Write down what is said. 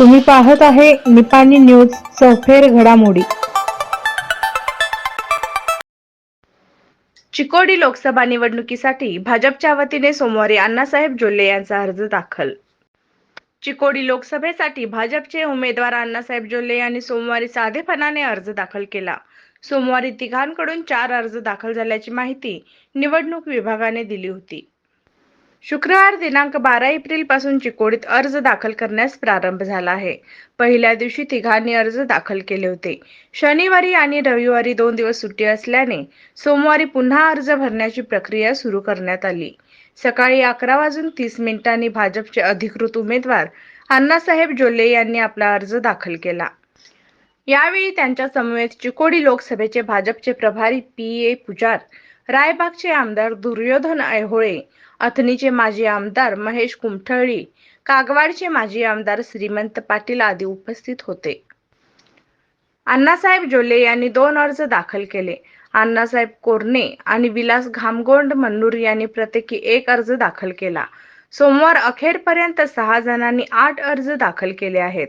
तुम्ही पाहत आहे निपाणी न्यूज चौफेर घडामोडी. चिकोडी लोकसभा निवडणुकीसाठी भाजपच्या वतीने सोमवारी अण्णासाहेब जोल्ले यांचा अर्ज दाखल. चिकोडी लोकसभेसाठी भाजपचे उमेदवार अण्णासाहेब जोल्ले यांनी सोमवारी साधेपणाने अर्ज दाखल केला. सोमवारी तिघांकडून चार अर्ज दाखल झाल्याची माहिती निवडणूक विभागाने दिली होती. शुक्रवार दिनांक बारा एप्रिलपासून चिकोडीत अर्ज दाखल करण्यास प्रारंभ झाला आहे. पहिल्या दिवशी तिघांनी अर्ज दाखल केले होते. शनिवारी आणि रविवारी दोन दिवस सुट्टी असल्याने सोमवारी पुन्हा अर्ज भरण्याची प्रक्रिया सुरू करण्यात आली. सकाळी अकरा वाजून तीस मिनिटांनी भाजपचे अधिकृत उमेदवार अण्णासाहेब जोल्ले यांनी आपला अर्ज दाखल केला. यावेळी त्यांच्या समवेत चिकोडी लोकसभेचे भाजपचे प्रभारी पी ए पुजार रायबागचे आमदार दुर्योधन ऐहोळे अथणीचे माजी आमदार महेश कुमठळी कागवाडचे माजी आमदार श्रीमंत पाटील आदी उपस्थित होते. अण्णासाहेब जोले यांनी दोन अर्ज दाखल केले. अण्णासाहेब कोरणे आणि विलास घामगोंड मन्नूर यांनी प्रत्येकी एक अर्ज दाखल केला. सोमवार अखेरपर्यंत सहा जणांनी आठ अर्ज दाखल केले आहेत.